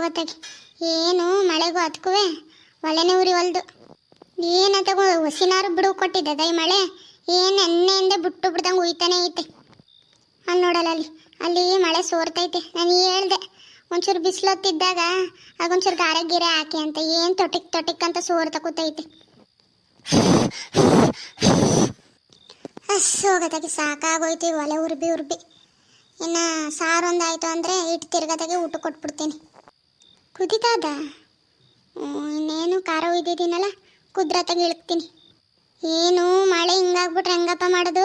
ಹೋಗತ್ತಾಗಿ ಏನು ಮಳೆಗೂ ಅದಕ್ಕೂ ಒಲೆನೇ ಉರಿವಲ್ದು ಏನಂತ ಹಸಿನಾರು ಬಿಡು ಕೊಟ್ಟಿದ್ದದ ದೈ ಮಳೆ? ಏನು ಎಣ್ಣೆಯಿಂದ ಬಿಟ್ಟು ಬಿಡ್ದಂಗೆ ಉಯ್ತಾನೆ ಐತೆ. ಅಲ್ಲಿ ನೋಡಲ್ಲ ಅಲ್ಲಿ. ಅಲ್ಲಿ ಮಳೆ ಸೋರ್ತೈತೆ. ನಾನು ಹೇಳ್ದೆ. ಒಂಚೂರು ಬಿಸಿಲೊತ್ತಿದ್ದಾಗ ಆಗೊಂಚೂರು ಗಾರೆ ಗಿರೆ ಹಾಕಿ ಅಂತ ಏನು ತೊಟಿಕ್ ತೊಟಿಕ್ ಅಂತ ಸೋರ್ತ ಕೂತೈತೆ. ಹೋಗತ್ತಾಗಿ ಸಾಕಾಗೋಯ್ತು ಈ ಒಲೆ ಉರ್ಬಿ ಉರ್ಬಿ. ಇನ್ನು ಸಾರು ಒಂದಾಯ್ತು ಅಂದರೆ ಇಟ್ಟು ತಿರ್ಗದಾಗೆ ಊಟ ಕೊಟ್ಬಿಡ್ತೀನಿ. ಕುದಿತಾದ? ಇನ್ನೇನು ಖಾರ ಒಯ್ದಿದ್ದೀನಲ್ಲ ಕುದ್ರತಾಗ ಇಳಕ್ತೀನಿ ಏನು ಮಳೆ ಹಿಂಗಾಗ್ಬಿಟ್ರೆ ಹೆಂಗಪ್ಪ ಮಾಡೋದು?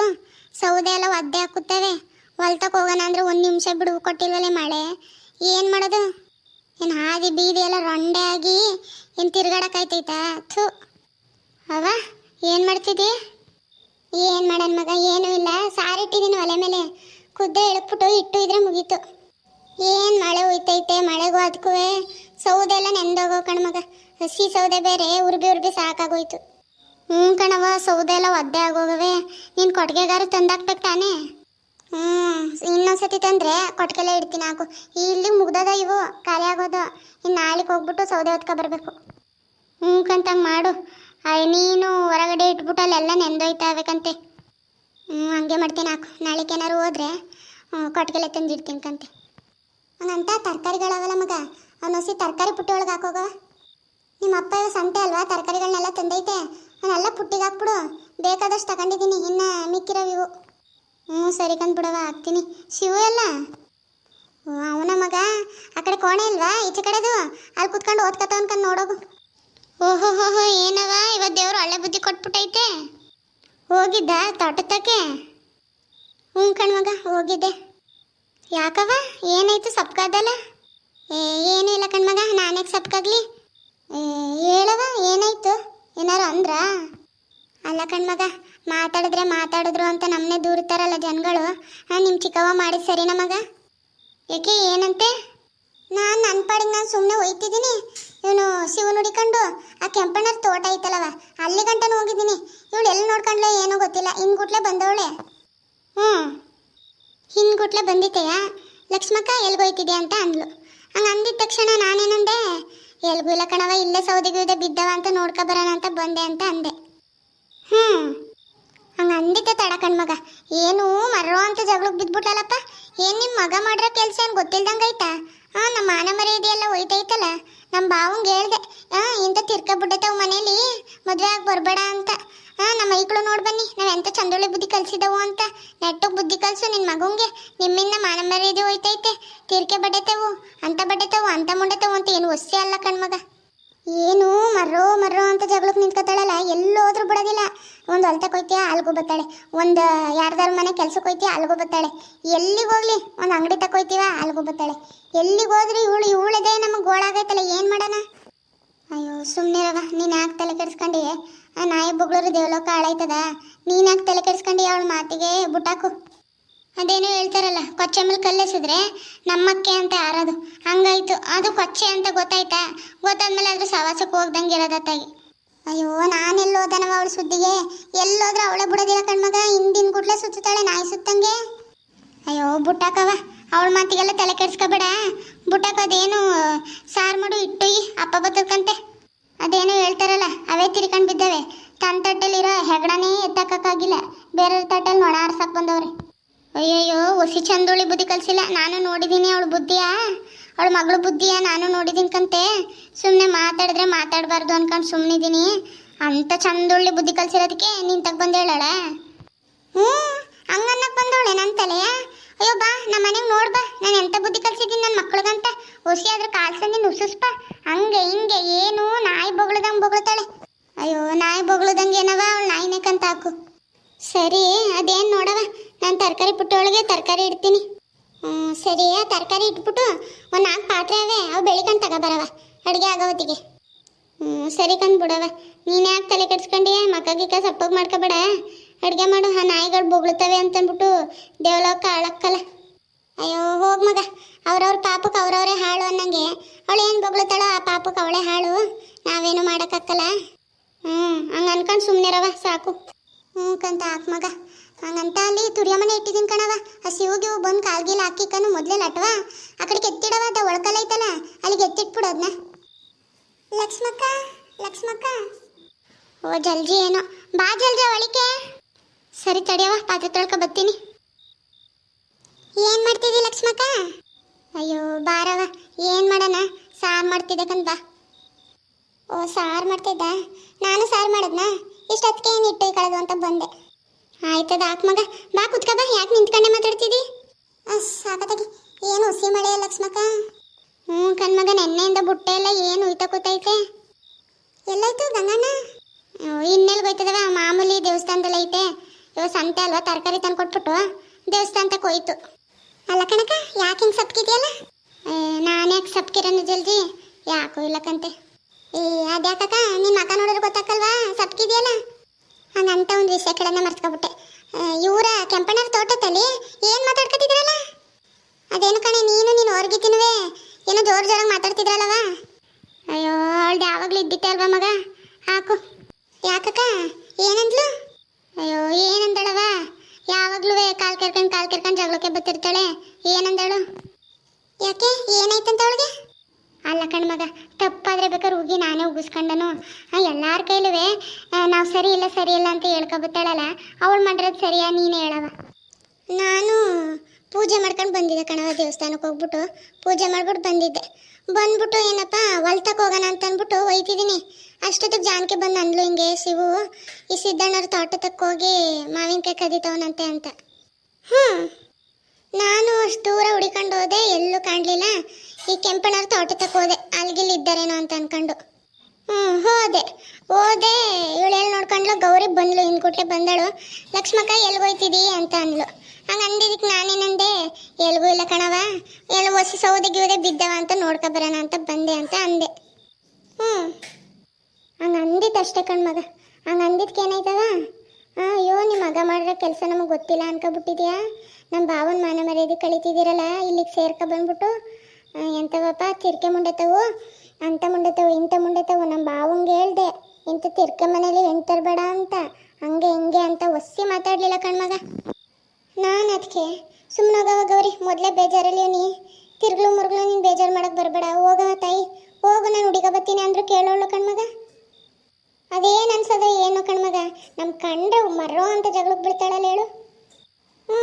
ಸೌದೆ ಎಲ್ಲ ಒದ್ದೆ ಹಾಕುತ್ತವೆ. ಹೊಲ್ತಕ್ಕೆ ಹೋಗೋಣ ಅಂದ್ರೆ ಒಂದು ನಿಮಿಷ ಬಿಡುವು ಕೊಟ್ಟಿಲ್ವಲ್ಲ ಮಳೆ? ಏನು ಮಾಡೋದು? ಏನು ಹಾದಿ ಬೀದಿ ಎಲ್ಲ ರೊಂಡೆ ಆಗಿ ಏನು ತಿರ್ಗಾಡಕ್ಕಾಯ್ತೈತಾ ಥು. ಅವ ಏನು ಮಾಡ್ತಿದ್ದಿ? ಏನು ಮಾಡೋಣ ಮಗ, ಏನೂ ಇಲ್ಲ. ಸಾರಿಟ್ಟಿದ್ದೀನಿ ಒಲೆ ಮೇಲೆ. ಕುದ್ದೆ ಇಳಕ್ಬಿಟ್ಟು ಇಟ್ಟು ಇದ್ರೆ ಮುಗೀತು. ಏನು ಮಳೆ ಹೋಯ್ತೈತೆ? ಮಳೆಗೂ ಅದಕ್ಕೂ ಸೌದೆ ಎಲ್ಲ ನೆಂದೋಗೋ ಕಣ್ಮಗ ಮಗ. ಹಸಿ ಸೌದೆ ಬೇರೆ, ಉರ್ಬಿ ಉರ್ಬಿ ಸಾಕಾಗೋಯ್ತು. ಹ್ಞೂ ಕಣವ ಸೌದೆ ಎಲ್ಲ ಒದ್ದೆ ಆಗೋಗವೆ. ನೀನು ಕೊಟ್ಟಿಗೆಗಾರ ತಂದಾಕ್ಬೇಕು ತಾನೇ? ಹ್ಞೂ ಇನ್ನೊಂದ್ಸತಿ ತಂದರೆ ಕೊಟ್ಟಿಗೆಲ್ಲ ಇಡ್ತೀನಿ ಹಾಕು. ಇಲ್ಲಿ ಮುಗ್ದದ ಇವು, ಖಾಲಿ ಆಗೋದು. ಇನ್ನು ನಾಳೆಗೆ ಹೋಗ್ಬಿಟ್ಟು ಸೌದೆ ಹೊತ್ಕೊ ಬರಬೇಕು. ಹ್ಞೂ ಕಂತಂಗೆ ಮಾಡು. ಅಯ್ಯ ನೀನು ಹೊರಗಡೆ ಇಟ್ಬಿಟ್ಟು ಅಲ್ಲೆಲ್ಲ ನೆಂದೋಯ್ತಾಬೇಕಂತೆ ಹ್ಞೂ ಹಂಗೆ ಮಾಡ್ತೀನಿ ಹಾಕು. ನಾಳೆಗೆ ಏನಾರು ಹೋದ್ರೆ ಕೊಟ್ಟಿಗೆಲ್ಲ ತಂದಿಡ್ತೀನಿ ಕಂತೆ. ಹಂಗಂತ ತರಕಾರಿಗಳವಲ್ಲ ಮಗ. ಅವನೊಸಿ ತರಕಾರಿ ಪುಟ್ಟಿ ಒಳಗೆ ಹಾಕೋಗ ನಿಮ್ಮ ಅಪ್ಪ ಇವಾಗ ಸಂತೆ ಅಲ್ವಾ? ತರಕಾರಿಗಳನ್ನೆಲ್ಲ ತಂದೈತೆ. ಅವನ್ನೆಲ್ಲ ಪುಟ್ಟಿಗೆ ಹಾಕ್ಬಿಡು. ಬೇಕಾದಷ್ಟು ತಗೊಂಡಿದ್ದೀನಿ. ಇನ್ನು ಮಿಕ್ಕಿರೋ ಇವು. ಹ್ಞೂ, ಸರಿ ಕಂದ್ಬಿಡವ ಹಾಕ್ತೀನಿ. ಶಿವು ಎಲ್ಲ? ಅವನ ಮಗ? ಆ ಕಡೆ ಕೋಣೆ ಇಲ್ವಾ? ಈಚೆ ಕಡೆದು? ಅಲ್ಲಿ ಕುತ್ಕೊಂಡು ಓದ್ಕತ ಅನ್ಕೊಂಡು ನೋಡೋಗು. ಓಹೋ ಹೋ ಏನವ ಇವತ್ತು ದೇವ್ರು ಒಳ್ಳೆ ಬುದ್ಧಿ ಕೊಟ್ಬಿಟ್ಟೈತೆ. ಹೋಗಿದ್ದ ತೋಟತಕ್ಕೆ ಹ್ಞೂ ಕಣ್ಮಗ ಹೋಗಿದ್ದೆ. ಯಾಕವ ಏನಾಯ್ತು ಸಪ್ಕಾದಲ್ಲ? ಏನೂ ಇಲ್ಲ ಕಣ್ಮಗ ನಾನೇ ಸಪ್ಕಾಗ್ಲಿ ಹೇಳವ ಏನಾಯ್ತು? ಏನಾರು ಅಂದ್ರ? ಅಲ್ಲ ಕಣ್ಮಗ ಮಾತಾಡಿದ್ರೆ ಮಾತಾಡಿದ್ರು ಅಂತ ನಮ್ಮನ್ನೇ ದೂರ್ತಾರಲ್ಲ ಜನಗಳು. ನಿಮ್ಮ ಚಿಕ್ಕವ್ವ ಮಾಡಿದ ಸರಿ ಮಗ? ಯಾಕೆ ಏನಂತೆ? ನಾನು ನನ್ನ ಪಾಡಿಗೆ ನಾನು ಸುಮ್ಮನೆ ಹೋಯ್ತಿದ್ದೀನಿ ಇವನು ಶಿವ ನುಡಿಕೊಂಡು ಆ ಕೆಂಪಣ್ಣರ ತೋಟ ಐತಲ್ಲವ, ಅಲ್ಲಿ ಗಂಟನೂ ಹೋಗಿದ್ದೀನಿ. ಇವಳು ಎಲ್ಲಿ ನೋಡ್ಕೊಂಡ್ಲೆ ಏನೋ ಗೊತ್ತಿಲ್ಲ ಹಿಂಗುಟ್ಲೆ ಬಂದವಳೆ. ಹ್ಞೂ ಹಿಂದ್ಗುಟ್ಲೆ ಬಂದಿತ್ತೆಯ? ಲಕ್ಷ್ಮಕ್ಕ ಎಲ್ಗೋಯ್ತಿದ್ಯಾ ಅಂತ ಅಂದ್ಲು. ಹಂಗೆ ಅಂದಿದ ತಕ್ಷಣ ನಾನೇನಂದೆ ಎಲ್ಗೂ ಇಲ್ಲ ಕಣವ ಇಲ್ಲೇ ಸೌದಿಗೂ ಇದೆ ಬಿದ್ದವ ಅಂತ ನೋಡ್ಕೊ ಬರೋಣ ಅಂತ ಬಂದೆ ಅಂತ ಅಂದೆ. ಹ್ಞೂ ಹಂಗೆ ಅಂದಿದ್ದೆ ತಡ ಕಣ್ಮಗ ಏನು ಮರ್ರೋ ಅಂತ ಜಗಳಕ್ಕೆ ಬಿದ್ಬಿಟ್ಟಲ್ಲಪ್ಪ ಏನು ನಿಮ್ಮ ಮಗ ಮಾಡಿರೋ ಕೆಲಸ ಏನು ಗೊತ್ತಿಲ್ದಂಗೆ ಹಾಂ ನಮ್ಮ ಮಾನ ಮರೆ ಇದೆಯಲ್ಲ ಹೋಯ್ತೈತಲ್ಲ. ನಮ್ಮ ಬಾವಂಗೆ ಹೇಳ್ದೆ ಹಾಂ ಇಂಥ ತಿರ್ಕ ಬಿಟ್ಟೈತವು ಮನೇಲಿ, ಮದುವೆ ಆಗಿ ಬರಬೇಡ ಅಂತ. ಹಾಂ, ನಮ್ಮ ಮೈಗಳು ನೋಡಿ ಬನ್ನಿ. ನಾವು ಎಂತ ಚಂದೊಳ್ಳೆ ಬುದ್ಧಿ ಕಲಿಸಿದವು ಅಂತ. ನೆಟ್ಟಗೆ ಬುದ್ಧಿ ಕಲಿಸು ನಿನ್ನ ಮಗುಂಗೆ. ನಿಮ್ಮಿಂದ ಮಾನ ಮರ್ಯಾದೆ ಹೋಯ್ತೈತೆ. ತೀರ್ಕೆ ಬಡತೆವು, ಅಂತ ಬಡತೆವು, ಅಂತ ಮುಂಡೆತವು ಅಂತ ಏನು ಒಸ್ಸೆ ಅಲ್ಲ ಕಣ್ಮಗ ಏನು ಮರ್ರೋ ಮರ್ರೋ ಅಂತ ಜಗಳಕ್ಕೆ ನಿಂತ್ಕೊತಾಳಲ್ಲ ಎಲ್ಲೋದ್ರೂ ಬಿಡೋದಿಲ್ಲ. ಒಂದು ಹೊಲ್ತಕ್ಕೆ ಹೋಯ್ತೀಯ, ಅಲ್ಗೂ ಬತ್ತಾಳೆ. ಒಂದು, ಯಾರ್ದಾರ ಮನೆ ಕೆಲ್ಸಕ್ಕೆ ಹೋಯ್ತೀಯ, ಅಲ್ಗೂ ಬತ್ತಾಳೆ. ಎಲ್ಲಿಗೆ ಹೋಗ್ಲಿ? ಒಂದು ಅಂಗಡಿ ತಕೋಯ್ತೀವ ಅಲ್ಗೂ ಬತ್ತಾಳೆ. ಎಲ್ಲಿಗೆ ಹೋದ್ರಿ ಇವಳು ಇವಳದೇ ನಮಗೆ ಗೋಳಾಗೈತಲ್ಲ, ಏನು ಮಾಡೋಣ? ಅಯ್ಯೋ ಸುಮ್ಮನೆ ರವ ನೀನು ಯಾಕೆ ತಲೆ ಕೆಡಿಸ್ಕೊಂಡಿ? ಆ ನಾಯಿ ಬೊಗಳರು ದೇವಲೋಕ ಹಾಳಾಯ್ತದ. ನೀನಾಗ ತಲೆ ಕೆಡಿಸ್ಕೊಂಡು ಅವಳ ಮಾತಿಗೆ ಬುಟಾಕು. ಅದೇನೋ ಹೇಳ್ತಾರಲ್ಲ, ಕೊಚ್ಚೆ ಮೇಲೆ ಕಲ್ಲೆಸಿದ್ರೆ ನಮ್ಮಕ್ಕೆ ಅಂತ ಆರೋದು ಹಂಗಾಯ್ತು, ಅದು ಕೊಚ್ಚೆ ಅಂತ ಗೊತ್ತಾಯ್ತಾ? ಗೊತ್ತಾದ್ಮೇಲೆ ಅದ್ರ ಸವಾಸಕ್ಕೆ ಹೋಗ್ದಂಗೆ ಇರೋದತ್ತಾಗಿ ಅಯ್ಯೋ, ನಾನೆಲ್ಲಿ ಹೋದನವ ಅವಳ ಸುದ್ದಿಗೆ? ಎಲ್ಲೋದ್ರೆ ಅವಳೇ ಬಿಡೋದಿಲ್ಲ ಕಣ್ಮಗ, ಹಿಂದಿನ ಗುಡ್ಲೆ ಸುತ್ತಾಳೆ ನಾಯಿ ಸುತ್ತಂಗೆ. ಅಯ್ಯೋ ಬುಟ್ಟಾಕವ ಅವಳ ಮಾತಿಗೆಲ್ಲ ತಲೆ ಕೆಡ್ಸ್ಕೊಬೇಡ. ಬುಟ್ಟಾಕ ಅದೇನು ಸಾರು ಮಾಡು, ಇಟ್ಟು ಅಪ್ಪ ಬತ್ತಕ್ಕಂತೆ ಅದೇನೋ ತಿರ್ಕೊಂಡು ಬಿದ್ದವೆ ತನ್ನ ತಟ್ಟೆಲಿರೋ ಹೆಗಡನೇ ಎತ್ತಕ್ಕಾಗಿಲ್ಲ ಬೇರೆ ತಟ್ಟೆಲಿ ನೊಣ ಆರ್ಸಕ್ ಬಂದವ್ರಿ. ಅಯ್ಯಯ್ಯೋ ಹೊಸಿ ಚಂದೋಳಿ ಬುದ್ಧಿ ಕಲ್ಸಿಲ್ಲ. ನಾನು ನೋಡಿದ್ದೀನಿ ಅವಳು ಬುದ್ಧಿಯಾ. ಅವಳ ಮಗಳು ಬುದ್ಧಿಯ ನಾನು ನೋಡಿದ್ದೀನಿ ಸುಮ್ಮನೆ ಮಾತಾಡಿದ್ರೆ ಮಾತಾಡಬಾರ್ದು ಅನ್ಕೊಂಡು ಸುಮ್ಮನಿದ್ದೀನಿ ಅಂತ ಚಂದೋಳಿ ಬುದ್ಧಿ ಕಲ್ಸಿರೋದಕ್ಕೆ ನೀನು ತಗ ಬಂದು ಹೇಳೋಳೆ? ಹ್ಞೂ, ಹಂಗನ್ನಕ್ ಬಂದವಳೆ ನನ್ನ ತಲೆಯ ಅಯ್ಯೋ ಬಾ ನಮ್ಮ ಮನೆಗೆ ನೋಡ್ ಬಾ. ನಾನು ಎಂತ ಬುದ್ಧಿ ಕಲ್ಸಿದ್ದೀನಿ ನನ್ನ ಮಕ್ಳಿಗಂತ? ಹುಸಿ ಆದ್ರೆ ಕಾಲ್ಸಂದಿನ ಉಸಿಸ್ಬಾ ಹಂಗೆ, ಹಿಂಗೆ, ಏನು ನಾಯಿ ಬೊಗಳದಂಗೆ ಬೊಗಳ್ತಾಳೆ. ಅಯ್ಯೋ, ನಾಯಿ ಬೊಗಳದಂಗೆ ಏನವ? ಅವಳು ನಾಯಿನೇ ಕಂತ ಹಾಕು. ಸರಿ, ಅದೇನು ನೋಡವ? ನಾನು ತರಕಾರಿ ಪುಟ್ಟೊಳಗೆ ತರಕಾರಿ ಇಡ್ತೀನಿ. ಹ್ಞೂ ಸರಿ, ಆ ತರಕಾರಿ ಇಟ್ಬಿಟ್ಟು ಒಂದು ನಾಲ್ಕು ಪಾತ್ರೆ ಅವೆ. ಅವು ಬೆಳಿಕಂಡು ತಗೋಬರವ, ಅಡುಗೆ ಆಗೋ ಹೊತ್ತಿಗೆ. ಹ್ಞೂ ಸರಿ ಕನ್ ಬಿಡವ. ನೀನು ಯಾಕೆ ತಲೆ ಕೆಡ್ಸ್ಕೊಂಡಿ? ಮಕ್ಕ ಗಿಕ್ಕ ಸಪ್ಪಗೆ ಮಾಡ್ಕೋಬೇಡ. ಅಡುಗೆ ಮಾಡು, ಆ ನಾಯಿಗಳು ಬೊಗಳ್ತವೆ ಅಂತಂದ್ಬಿಟ್ಟು ದೇವಲೋಕ ಅಳಕ್ಕಲ್ಲ ಅಯ್ಯೋ, ಹೋಗ್ ಮಗ. ಅವ್ರವ್ರ ಪಾಪಕ್ಕೆ ಅವ್ರವರೇ ಹಾಳು ಅನ್ನಂಗೆ. ಅವಳು ಏನು ಬೊಗಳ್ತಾಳೋ ಆ ಪಾಪಕ್ಕೆ ಅವಳೇ ಹಾಳು. ನಾವೇನು ಮಾಡೋಕ್ಕಾಗಲ್ಲ ಹ್ಞೂ ಹಂಗೆ ಅನ್ಕೊಂಡು ಸುಮ್ಮನಿರವ ಸಾಕು. ಹ್ಞೂ ಕಂತ ಹಾಕ್ ಮಗ. ಹಂಗಂತ ಅಲ್ಲಿ ಮನೆ ಇಟ್ಟಿದ್ದೀನಿ ಕಣವ ಆ ಶಿವಗೆ ಬಂದು ಕಾಲ್ಗಿಲ್ ಹಾಕಿಕನು ಮೊದಲೇ ಲಟ್ವ. ಆ ಕಡೆ ಎತ್ತಿಡವ ಅದ ಒಳಕಲ್ಲ ಐತಲ್ಲ, ಅಲ್ಲಿಗೆ ಎತ್ತಿಟ್ಬಿಡು ಅದನ್ನ ಲಕ್ಷ್ಮಕ್ಕ ಲಕ್ಷ್ಮಕ್ಕ. ಓ, ಜಲ್ಜಿ ಏನೋ. ಬಾ ಜಲ್ಜಿ ಒಳಿಕೆ ಸರಿ ತಡಿಯವ ಪಾತ್ರೆ ತೊಳ್ಕ ಬರ್ತೀನಿ ಏನ್ ಮಾಡ್ತಿದ್ದಿ ಲಕ್ಷ್ಮಕ್ಕ? ಅಯ್ಯೋ ಬಾರವ ಏನು ಮಾಡೋಣ? ಸಾರು ಮಾಡ್ತಿದ್ದೆ ಬಾ. ಓ, ಸಾರು ಮಾಡ್ತಿದ್ದ? ನಾನು ಸಾರು ಮಾಡದ್ನ? ಇಷ್ಟೊತ್ತಿಗೆ ಏನು ಇಟ್ಟು ಕಳೆದು ಅಂತ ಬಂದೆ. ಆಯ್ತದ ಆಕ್ ಮಗ. ಬಾ ಕುತ್ಕ, ಬಾ. ಯಾಕೆ ನಿಂತ್ಕೊಂಡೆ ಮಾತಾಡ್ತಿದ್ದಿ ಅಸ್ ಸಾಕತ್ತಾಗಿ. ಏನು, ಹುಸಿ ಮಳೆ ಲಕ್ಷ್ಮಕ್ಕ? ಹ್ಞೂ ಕಣ್ಮಗ, ನೆನ್ನೆಯಿಂದ ಬುಟ್ಟೆ ಎಲ್ಲ ಏನು ಉಯ್ತ ಕೂತೈತೆ ಎಲ್ಲಾಯ್ತು ಗಂಗಣ್ಣ? ಇನ್ನೆಲ್ಲಿ ಹೋಯ್ತದವ? ಮಾಮೂಲಿ ದೇವಸ್ಥಾನದಲ್ಲಿ ಐತೆ. ಇವ ಸಂತೆ ಅಲ್ವಾ, ತರಕಾರಿ ತಂದು ಕೊಟ್ಬಿಟ್ಟು ದೇವಸ್ಥಾನ ಹೋಯ್ತು. ಅಲ್ಲ ಕಣಕ ಯಾಕೆ ಹಿಂಗೆ ಸಪ್ಕಿದ್ಯಲ್ಲ? ನಾನು ಯಾಕೆ ಸಪ್ಕಿರನ ಜಲ್ದಿ? ಯಾಕೋ ಇಲ್ಲಕಂತೆ ಏ ಅದ್ಯಾಕಕ್ಕ ನಿನ್ನ ಮಕ ನೋಡಿದ್ರೆ ಗೊತ್ತಾಕಲ್ವಾ? ಸಪ್ಕಿದ್ಯಲ್ಲ ಹಂಗಂತ ಒಂದು ವಿಷಯ ಕೇಳೋಣ ಮರ್ತ್ಕೊಬಿಟ್ಟೆ. ಇವರ ಕೆಂಪಣ್ಣರ ತೋಟದಲ್ಲಿ ಏನು ಮಾತಾಡ್ಕೊತಿದ್ರಲ್ಲ? ಅದೇನು ಕಣೆ, ನೀನು ನೀನು ಹೊರಗಿದ್ದೀನವೇ ಏನೋ ಜೋರು ಜೋರಾಗಿ ಮಾತಾಡ್ತಿದ್ರಲ್ಲವ? ಅಯ್ಯೋ, ಅವಳ್ದು ಯಾವಾಗಲೂ ಇದ್ದಿತ್ತೆ ಮಗ? ಹಾಕು. ಯಾಕಕ್ಕ, ಏನಂದ್ಲು? ಅಯ್ಯೋ, ಏನಂದಳವ ಯಾವಾಗ್ಲೂ ಕಾಲ್ ಕೆರ್ಕೊಂಡು ಕಾಲ್ ಕೆರ್ಕೊಂಡು ಜಗಳಕ್ಕೆ ಬತ್ತಿರ್ತಾಳೆ ಏನಂದಳು ಯಾಕೆ ಏನಾಯ್ತಂತ ಅವಳಿಗೆ ಅಲ್ಲ ಕಣ್ ಮಗ ತಪ್ಪಾದ್ರೆ ಬೇಕಾದ್ರೆ ಉಗಿ ನಾನೇ ಉಗಿಸ್ಕೊಂಡನು ಎಲ್ಲಾರ ಕೈಲುವೆ ನಾವು ಸರಿ ಇಲ್ಲ ಸರಿ ಇಲ್ಲ ಅಂತ ಹೇಳ್ಕೊಬತ್ತಾಳಲ್ಲ ಅವಳು ಮಾಡಿರೋದು ಸರಿಯಾ ನೀನೇ ಹೇಳವ ನಾನು ಪೂಜೆ ಮಾಡ್ಕೊಂಡು ಬಂದಿದ್ದೆ ಕಣವ ದೇವಸ್ಥಾನಕ್ಕೆ ಹೋಗ್ಬಿಟ್ಟು. ಪೂಜೆ ಮಾಡ್ಬಿಟ್ಟು ಬಂದಿದ್ದೆ. ಬಂದ್ಬಿಟ್ಟು ಏನಪ್ಪ ಹೊಲ್ತಕ್ಕೆ ಹೋಗೋಣ ಅಂತ ಅಂದ್ಬಿಟ್ಟು ಒಯ್ತಿದ್ದೀನಿ. ಅಷ್ಟೊತ್ತಿಗೆ ಜಾನಕಿ ಬಂದು ಅಂದ್ಲು ಹಿಂಗೆ, ಶಿವು, ಈ ಸಿದ್ದಣ್ಣವ್ರ ತೋಟದಕ್ಕೆ ಹೋಗಿ ಮಾವಿನಕಾಯಿ ಕದಿತವನಂತೆ ಅಂತ. ಹ್ಞೂ ನಾನು ಅಷ್ಟು ದೂರ ಹುಡಿಕೊಂಡು ಹೋದೆ, ಎಲ್ಲೂ ಕಾಣಲಿಲ್ಲ. ಈ ಕೆಂಪಣ್ಣವ್ರ ತೋಟದಕ್ಕೆ ಹೋದೆ ಅಲ್ಲಿಗಿಲ್ಲಿದ್ದಾರೇನೋ ಇದ್ದಾರೇನೋ ಅಂತ ಅನ್ಕೊಂಡು. ಹ್ಞೂ ಹೋದೆ. ಹೋದೆ. ಇವಳು ಎಲ್ಲಿ ನೋಡ್ಕೊಂಡ್ಲು? ಗೌರಿ ಬಂದ್ಲು ಹಿಂದ್ಕುಟ್ಲೆ ಬಂದಳು. ಲಕ್ಷ್ಮಕ್ಕ ಎಲ್ಗೋಯ್ತಿದಿ ಅಂತ ಅಂದ್ಲು. ಹಂಗೆ ಅಂದಿದ್ದಕ್ಕೆ ನಾನೇನಂದೆ? ಎಲ್ಗೂ ಇಲ್ಲ ಕಣವ ಎಲ್ಲ ಹೊಸ ಸೌದೆ ಗಿವದೆ ಬಿದ್ದವ ಅಂತ ನೋಡ್ಕೊ ಬರೋಣ ಅಂತ ಬಂದೆ ಅಂತ ಅಂದೆ. ಹ್ಞೂ ಹಂಗೆ ಅಂದಿದ್ದು ಅಷ್ಟೇ ಕಣ್ಮಗ ಹಂಗೆ ಅಂದಿದ್ದಕ್ಕೆ ಏನಾಯ್ತವ ಹಾಂ ಅಯ್ಯೋ ನಿಮ್ಮ ಮಗ ಮಾಡಿರೋ ಕೆಲಸ ನಮಗೆ ಗೊತ್ತಿಲ್ಲ ಅನ್ಕೊಬಿಟ್ಟಿದ್ಯಾ? ನಮ್ಮ ಭಾವನ ಮಾನ ಮರ್ಯಾದೆ ಕಳಿತಿದ್ದೀರಲ್ಲ ಇಲ್ಲಿಗೆ ಸೇರ್ಕೊ ಬಂದ್ಬಿಟ್ಟು. ಆ, ಎಂಥವಪ್ಪ ತಿರ್ಕೆ ಮುಂಡೆತವು ಅಂತ ಮುಂಡೆತವು ಇಂಥ ಮುಂಡೆತವು ನಮ್ಮ ಬಾವಂಗೆ ಹೇಳ್ದೆ ಇಂಥ ತಿರ್ಕ ಮನೇಲಿ ಹೆಣ್ಣು ಬೇಡ ಅಂತ, ಹಂಗೆ ಹಿಂಗೆ ಅಂತ ಒಸಿ ಮಾತಾಡಲಿಲ್ಲ ಕಣ್ಮಗ ನಾನು ಅದಕ್ಕೆ ಸುಮ್ಮನೆ ಹೋಗವ ಗೌರಿ, ಮೊದಲೇ ಬೇಜಾರಲ್ಲಿ ನೀ ತಿರ್ಗ್ಲು ಮುರ್ಗ್ಲು ನೀನು ಬೇಜಾರು ಮಾಡಕ್ಕೆ ಬರಬೇಡ ಹೋಗವ ತಾಯಿ, ಹೋಗು, ನಾನು ಹುಡುಗ ಬತ್ತೀನಿ ಅಂದ್ರು ಕೇಳೋಳು ಕಣ್ಮಗ ಅದೇನು ಅನ್ಸೋದು ಏನು ಕಣ್ಮಗ ನಮ್ಮ ಕಂಡ್ರೆ ಮರೋ ಅಂತ ಜಗಳಕ್ಕೆ ಬಿಡ್ತಾಳಲ್ಲ ಹೇಳು. ಹ್ಞೂ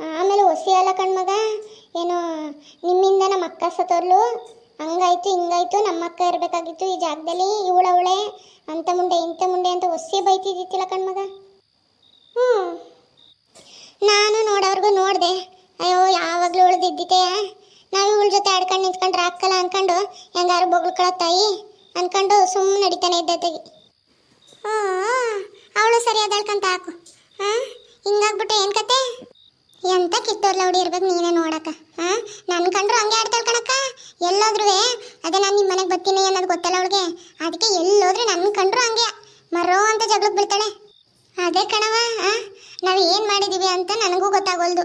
ಆಮೇಲೆ ಒಸಿ ಅಲ್ಲ ಕಣ್ಮಗ ಏನೋ ನಿಮ್ಮಿಂದ ನಮ್ಮ ಅಕ್ಕ ಸತ್ತೋರ್ಲು. ಹಂಗಾಯ್ತು, ಹಿಂಗಾಯ್ತು ನಮ್ಮ ಅಕ್ಕ ಇರಬೇಕಾಗಿತ್ತು. ಈ ಜಾಗದಲ್ಲಿ ಇವಳ ಅವಳೆ, ಅಂತ ಮುಂಡೆ ಇಂಥ ಮುಂಡೆ ಅಂತ ಒಸಿ ಬೈತಿದ್ದಿತ್ತಿಲ್ಲ ಕಣ್ಮಗ. ಹ್ಞೂ. ನಾನು ನೋಡೋರ್ಗು ನೋಡಿದೆ. ಅಯ್ಯೋ, ಯಾವಾಗಲೂ ಉಳ್ದಿದ್ದಿತ್ತೆ ನಾವು ಇವಳ ಜೊತೆ ಆಡ್ಕೊಂಡು ನಿಂತ್ಕೊಂಡ್ರೆ ಹಾಕಲ್ಲ ಅನ್ಕೊಂಡು ಹೆಂಗಾರು ಬೊಗಳ್ಕೊಳ ತಾಯಿ ಅನ್ಕೊಂಡು ಸುಮ್ಮನೆ ನಡೀತಾನೆ ಇದ್ದತೆಗೆ ಅವಳು ಸರಿಯಾದಳ್ಕಂತ ಹಾಕು. ಹಾಂ ಹಿಂಗಾಗ್ಬಿಟ್ಟು ಏನು ಕತೆ? ಎಂತ ಕಿತ್ತೋರ್ಲ ಹುಡಿ ಇರ್ಬೇಕು ನೀನೇ ನೋಡಕ್ಕ. ಹಾಂ ನನ್ನ ಕಂಡ್ರು ಹಂಗೆ ಆಡ್ತಾಳೆ ಕಣಕ್ಕ ಎಲ್ಲೋದ್ರೂ ಅದೇ ನಾನು ನಿಮ್ಮ ಮನೆಗೆ ಬರ್ತೀನಿ ಅನ್ನೋದು ಗೊತ್ತಲ್ಲ ಅವಳಿಗೆ? ಅದಕ್ಕೆ ಎಲ್ಲೋದ್ರೂ ನನ್ನ ಕಂಡ್ರು ಹಂಗೆ. ಮರೋ ಅಂತ ಜಗಳಕ್ಕೆ ಬೀಳ್ತಾಳೆ. ಅದೇ ಕಣವ ನಾವು ಏನು ಮಾಡಿದ್ದೀವಿ ಅಂತ ನನಗೂ ಗೊತ್ತಾಗೋಲ್ದು.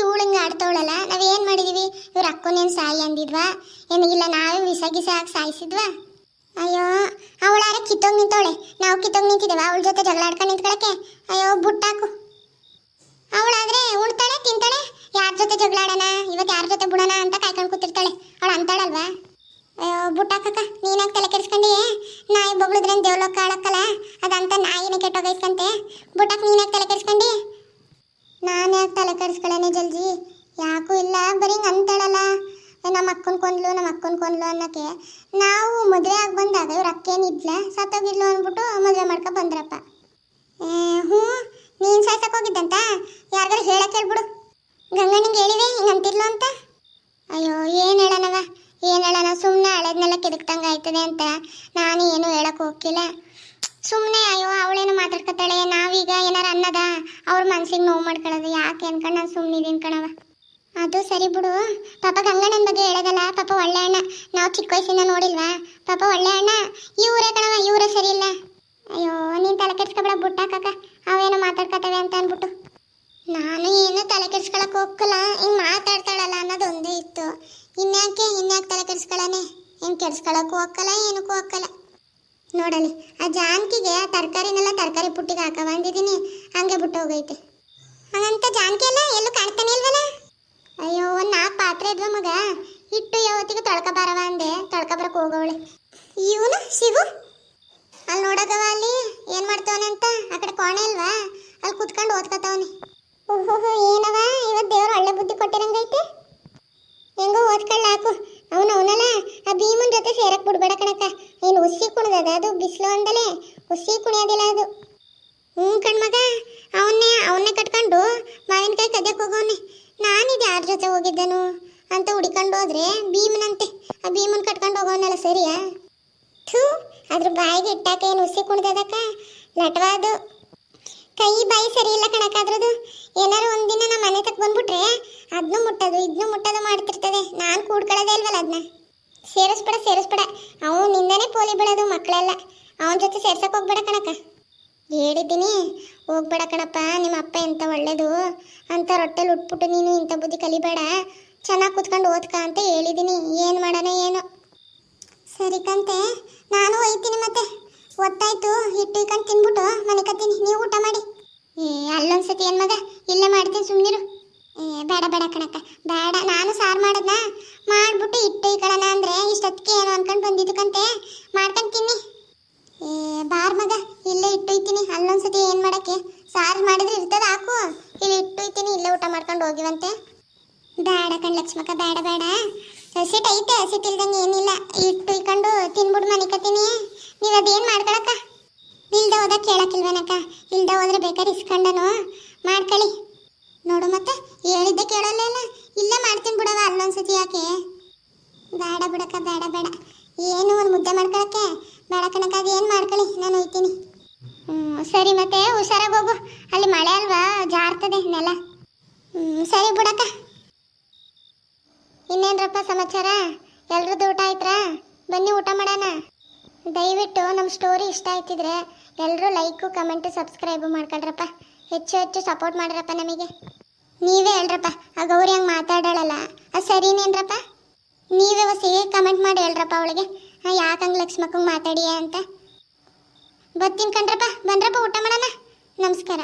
ಇವಳು ಹಿಂಗೆ ಆಡ್ತವಳಲ್ಲ, ನಾವು ಏನು ಮಾಡಿದ್ದೀವಿ ಇವ್ರ ಅಕ್ಕನೇನು ಸಾಯಿ ಅಂದಿದ್ವಾ? ಏನಿಲ್ಲ ನಾವೇ ವಿಸ ಗಿಸ ಹಾಕಿ ಸಾಯಿಸಿದ್ವಾ? ಅಯ್ಯೋ, ಅವಳಾರೆ ಕಿತ್ತೋಗಿ ನಿಂತವಳೆ. ನಾವು ಕಿತ್ತೋಗಿ ನಿಂತಿದ್ದೇವೆ ಅವಳ ಜೊತೆ ಜಗಳ ಆಡ್ಕೊಂಡು ನಿಂತ್ಕೊಳಕ್ಕೆ? ಅಯ್ಯೋ, ಬುಟ್ಟಾಕು. ಅವಳಾದ್ರೆ ಉಳ್ತಾಳೆ ತಿಂತಾಳೆ. ಯಾರ ಜೊತೆ ಜಗಳಾಡೋಣ ಇವತ್ತು ಯಾರ ಜೊತೆ ಬಿಡೋಣ ಅಂತ ಕಾಯ್ಕೊಂಡು ಕೂತಿರ್ತಾಳೆ. ಅವಳು ಅಂತಾಳಲ್ವಾ? ಬುಟ್ಟಾಕಕ್ಕ, ನೀನಾಗ ತಲೆ ಕೆಡಿಸ್ಕೊಂಡಿ ನಾಯಿ ಬೊಗಳಿದ್ರೆ ದೇವ್ಲೋಕ ಆಳಕ್ಕಲ್ಲ ಅದಂತ ನಾಯಿನ ಕೆಟ್ಟೋಗೈಸ್ಕಂತೆ ಬುಟ್ಟಾಕ ನೀನಾಗ ತಲೆ ಕೆಡಿಸ್ಕೊಂಡಿ? ನಾನು ಯಾಕೆ ತಲೆ ಕೆಡಿಸ್ಕೊಳ್ಳೇನೆ ಜಲ್ಜಿ? ಯಾಕೂ ಇಲ್ಲ, ಬರೀ ಅಂತಾಳಲ್ಲ ನಮ್ಮ ಅಕ್ಕನ ಕೊಂದ್ಲು ನಮ್ಮ ಅಕ್ಕನ ಕೊಂದ್ಲು ಅನ್ನಕ್ಕೆ. ನಾವು ಮದುವೆ ಆಗಿ ಬಂದಾಗ ಇವ್ರ ಅಕ್ಕೇನಿದ್ಲ ಸತ್ತೋಗಿದ್ಲು ಅಂದ್ಬಿಟ್ಟು ಮದುವೆ ಮಾಡ್ಕೊ ಬಂದ್ರಪ್ಪ. ಹ್ಞೂ. ನೀನು ಸಾಯ್ಸಕ್ ಹೋಗಿದ್ದಂತ? ಯಾರ್ಗಾರು ಹೇಳಕ್ ಹೇಳ್ಬಿಡು. ಗಂಗನಿಗೆ ಹೇಳಿವೆ ಹಿಂಗಂತಿರ್ಲು ಅಂತ. ಅಯ್ಯೋ, ಏನು ಹೇಳನವ ಏನು ಹೇಳೋಣ? ಸುಮ್ಮನೆ ಹಳೆದ್ನೆಲ್ಲ ಕೆದಕ್ತಂಗೆ ಆಯ್ತದೆ ಅಂತ ನಾನು ಏನು ಹೇಳಕ್ ಹೋಗಿಲ್ಲ ಸುಮ್ಮನೆ ಅಯ್ಯೋ, ಅವಳೇನು ಮಾತಾಡ್ಕೊತಾಳೆ. ನಾವೀಗ ಏನಾರ ಅನ್ನದ? ಅವ್ರ ಮನ್ಸಿಗೆ ನೋವು ಮಾಡ್ಕೊಳ್ಳೋದು ಯಾಕೆ ಅನ್ಕೊಂಡು ನಾನು ಸುಮ್ಮನಿದ್ದೀನಿ ಕಣವ. ಅದು ಸರಿ ಬಿಡು. ಪಾಪ ಗಂಗಣ್ಣನ ಬಗ್ಗೆ ಹೇಳೋದಲ್ಲ, ಪಾಪ ಒಳ್ಳೆ ಅಣ್ಣ. ನಾವು ಚಿಕ್ಕ ವಯಸ್ಸಿಂದ ನೋಡಿಲ್ವಾ? ಪಾಪ ಒಳ್ಳೆ ಅಣ್ಣ. ಇವರೇ ಕಣವ ಇವರೇ ಸರಿ ಇಲ್ಲ. ಅಯ್ಯೋ, ನೀನು ತಲೆ ಕೆಡ್ಸ್ಕೊಬೇಡ ಬುಟ್ಟಾಕಕ್ಕ ಅವೇನೋ ಮಾತಾಡ್ಕೊತವೆ ಅಂತ ಅಂದ್ಬಿಟ್ಟು. ನಾನು ಏನು ತಲೆ ಕೆಡ್ಸ್ಕೊಳಕ್ ಹೋಗಲ್ಲ ಹಿಂಗೆ ಮಾತಾಡ್ತಾಳಲ್ಲ ಅನ್ನೋದು ಒಂದೇ ಇತ್ತು. ಇನ್ಯಾಕೆ ಇನ್ಯಾಕೆ ತಲೆ ಕೆಡ್ಸ್ಕೊಳನೆ? ಹಿಂಗೆ ಕೆಡ್ಸ್ಕೊಳಕ್ಕೂ ಹೋಗಲ್ಲ ಏನಕ್ಕೂ ಹೋಗಲ್ಲ ನೋಡಲಿ, ಆ ಜಾನ್ಕಿಗೆ ಆ ತರಕಾರಿನೆಲ್ಲ ತರಕಾರಿ ಪುಟ್ಟಿಗೆ ಹಾಕ ಬಂದಿದ್ದೀನಿ. ಹಂಗೆ ಬಿಟ್ಟು ಹೋಗೈತೆ. ಹಂಗಂತ ಜಾನ್ಕಿ ಎಲ್ಲ ಎಲ್ಲೂ ಕಾಣ್ತಾನೆ ಇಲ್ವಲ್ಲ? ಅಯ್ಯೋ ಒಂದು ನಾಲ್ಕು ಪಾತ್ರೆ ಇದ್ವ ಮಗ. ಇಟ್ಟು ಯಾವತ್ತಿಗೆ ತೊಳ್ಕೊಬಾರವ ಬರವ ಅಂದೆ. ತೊಳ್ಕೊಬರಕ್ಕೆ ಹೋಗೋಳೆ ಹೋಗವಳೆ. ಇವನು ಶಿವು ಅಲ್ಲಿ ನೋಡಗವ ಅಲ್ಲಿ ಏನ್ ಮಾಡ್ತಾವನೆ ಅಂತ ಆ ಕಡೆ ಕೋಣೆ ಅಲ್ವಾ ಅಲ್ಲಿ ಕುತ್ಕೊಂಡು ಓದ್ಕತಾವನೆ. ಓಹೋ ಏನವ? ಇವತ್ತು ದೇವರು ಒಳ್ಳೆ ಬುದ್ಧಿ ಕೊಟ್ಟಿರಂಗೈತೆ ಹೆಂಗೋ ಓದ್ಕೊಳ್ಳಾಕು ಅವನು ಅವನಲ್ಲ, ಆ ಭೀಮನ್ ಜೊತೆ ಸೇರಕ್ಕೆ ಬಿಡ್ಬೇಡ ಕಣಕ್ಕ. ಏನು ಹುಸಿ ಕುಣಿದದ ಅದು? ಬಿಸಿಲು ಅಂದಲೇ. ಹುಸಿ ಕುಣಿಯೋದಿಲ್ಲ ಅದು. ಹ್ಞೂ ಕಣ್ಮಗ, ಅವನ್ನೇ ಅವನ್ನೇ ಕಟ್ಕೊಂಡು ಮಾವಿನಕಾಯಿ ಕದ್ಯಕ್ಕೆ ಹೋಗೋನೆ ನಾನಿದೆ ಯಾರ ಜೊತೆ ಹೋಗಿದ್ದನು? ಅಂತ ಹುಡ್ಕೊಂಡು ಹೋದ್ರೆ ಭೀಮನಂತೆ. ಆ ಭೀಮನ್ ಕಟ್ಕೊಂಡು ಹೋಗೋನಲ್ಲ ಸರಿಯಾ? ಥೂ, ಅದ್ರ ಬಾಯಿಗೆ ಇಟ್ಟಾಕ ಏನು ಹುಸಿ ಕುಣ್ದದಕ್ಕ? ಲಟ್ವಾದು. ಕೈ ಬಾಯಿ ಸರಿ ಇಲ್ಲ ಕಣಕ್ಕ, ಅದ್ರದ್ದು ಏನಾರು ಒಂದಿನ ನಮ್ಮ ಮನೆ ತಕ್ಕ ಬಂದ್ಬಿಟ್ರೆ ಅದನ್ನು ಮುಟ್ಟೋದು ಇದನ್ನು ಮುಟ್ಟೋದು ಮಾಡ್ತಿರ್ತದೆ. ನಾನು ಕೂಡ್ಕೊಳ್ಳೋದೇ ಇಲ್ವಲ್ಲ ಅದನ್ನ ಸೇರಿಸ್ಬಿಡ, ಸೇರಿಸ್ಬೇಡ. ಅವನು ನಿಂದನೇ ಪೋಲಿ ಬಿಡೋದು ಮಕ್ಕಳೆಲ್ಲ ಅವನ ಜೊತೆ ಸೇರ್ಸಕ್ಕೆ ಹೋಗ್ಬೇಡ ಕಣಕ್ಕ. ಹೇಳಿದ್ದೀನಿ, ಹೋಗ್ಬೇಡ ಕಣಪ್ಪ, ನಿಮ್ಮ ಅಪ್ಪ ಎಂತ ಒಳ್ಳೇದು, ಅಂತ ರೊಟ್ಟೆಲಿ ಉಟ್ಬಿಟ್ಟು ನೀನು ಇಂಥ ಬುದ್ಧಿ ಕಲಿಬೇಡ. ಚೆನ್ನಾಗಿ ಕೂತ್ಕೊಂಡು ಓದ್ಕ ಅಂತ ಹೇಳಿದ್ದೀನಿ. ಏನು ಮಾಡೋಣ ಏನು. ಸರಿ ಕಂತೆ, ನಾನು ಒಯ್ತೀನಿ ಮತ್ತೆ. ಒತ್ತಾಯ್ತು, ಹಿಟ್ಟು ಇಕ್ಕಂಡು ತಿನ್ಬಿಟ್ಟು ಮನೆ ಕತ್ತೀನಿ. ನೀವು ಊಟ ಮಾಡಿ. ಏ, ಅಲ್ಲೊಂದ್ಸತಿ ಏನು ಮಗ? ಇಲ್ಲೇ ಮಾಡ್ತೀನಿ ಸುಮ್ಮನಿರು ಏ, ಬೇಡ ಬೇಡ ಕಣಕ್ಕ. ಬೇಡ, ನಾನು ಸಾರು ಮಾಡದ್ನ? ಮಾಡಿಬಿಟ್ಟು ಹಿಟ್ಟು ಇಕ್ಕಳಣ ಅಂದರೆ ಇಷ್ಟೊತ್ತಿಗೆ ಏನು ಅಂದ್ಕೊಂಡು ಬಂದಿದ್ದಕ್ಕಂತೆ ಮಾಡ್ಕೊಂಡು ತಿನ್ನಿ. ಏ, ಬಾರ್ ಮಗ, ಇಲ್ಲೇ ಇಟ್ಟು ಇತ್ತೀನಿ ಅಲ್ಲೊಂದ್ಸತಿ ಏನು ಮಾಡೋಕ್ಕೆ? ಸಾರು ಮಾಡಿದ್ರೆ ಇರ್ತದ, ಹಾಕು. ಇಲ್ಲಿ ಇಟ್ಟು ಇತ್ತೀನಿ ಇಲ್ಲೇ ಊಟ ಮಾಡ್ಕೊಂಡು ಹೋಗಿವಂತೆ. ಬೇಡ ಕಣ್ ಲಕ್ಷ್ಮಕ್ಕ, ಬೇಡ ಬೇಡ. ಸಿಟ್ ಐತೆ ಸಿಟ್ ಇಲ್ದಂಗೆ ಏನಿಲ್ಲ ಇಟ್ಟು ಇಕ್ಕೊಂಡು ತಿನ್ಬಿಟ್ಟು ಮನಿಕತ್ತೀನಿ ನೀವು ಅದೇನು ಮಾಡ್ಕೊಳಕ್ಕ ಇಲ್ದ ಹೋದ ಕೇಳಕ್ಕಿಲ್ವೇನಕ್ಕ ಇಲ್ದ ಹೋದ್ರೆ ಬೇಕಾದ್ರೆ ಇಸ್ಕೊಂಡನು ಮಾಡ್ಕೊಳ್ಳಿ ನೋಡು ಮತ್ತೆ, ಹೇಳಿದ್ದೆ ಕೇಳಲ್ಲ ಇಲ್ಲ. ಮಾಡ್ತೀನಿ ಬಿಡವ ಅಲ್ಲೊಂದ್ಸತಿ ಯಾಕೆ? ಬೇಡ ಬಿಡಕ್ಕ, ಬೇಡ ಬೇಡ. ಏನು ಒಂದು ಮುದ್ದೆ ಮಾಡ್ಕೊಳಕ್ಕೆ? ಬೇಡ ಕಣಕ್ಕಾಗಿ ಏನು ಮಾಡ್ಕೊಳ್ಳಿ ನಾನು ಹೋಯ್ತೀನಿ. ಹ್ಞೂ ಸರಿ ಮತ್ತೆ, ಹುಷಾರಾಗಿ ಹೋಗು. ಅಲ್ಲಿ ಮಳೆ ಅಲ್ವಾ? ಜಾರ್ತದೆ ನೆಲ. ಹ್ಞೂ ಸರಿ ಬಿಡಕ್ಕ. ಇನ್ನೇನ್ರಪ್ಪ ಸಮಾಚಾರ? ಎಲ್ರದ್ದು ಊಟ ಆಯ್ತ್ರಾ? ಬನ್ನಿ ಊಟ ಮಾಡೋಣ. ದಯವಿಟ್ಟು ನಮ್ಮ ಸ್ಟೋರಿ ಇಷ್ಟ ಆಯ್ತಿದ್ರೆ ಎಲ್ಲರೂ ಲೈಕು ಕಮೆಂಟು ಸಬ್ಸ್ಕ್ರೈಬು ಮಾಡ್ಕೊಳ್ರಪ್ಪ. ಹೆಚ್ಚು ಹೆಚ್ಚು ಸಪೋರ್ಟ್ ಮಾಡ್ರಪ್ಪ ನಮಗೆ. ನೀವೇ ಹೇಳ್ರಪ್ಪ, ಆ ಗೌರಿ ಹಂಗೆ ಮಾತಾಡೋಳಲ್ಲ ಅದು ಸರಿನೇನ್ರಪ್ಪ ನೀವೇ ಹೊಸಿ ಕಮೆಂಟ್ ಮಾಡಿ ಹೇಳ್ರಪ್ಪ ಅವಳಿಗೆ? ಯಾಕೆ ಹಂಗೆ ಲಕ್ಷ್ಮಕ್ಕಂಗೆ ಮಾತಾಡಿಯಾ ಅಂತ? ಬರ್ತೀನಿ ಕಣ್ರಪ್ಪ, ಬಂದ್ರಪ್ಪ ಊಟ ಮಾಡೋಣ. ನಮಸ್ಕಾರ.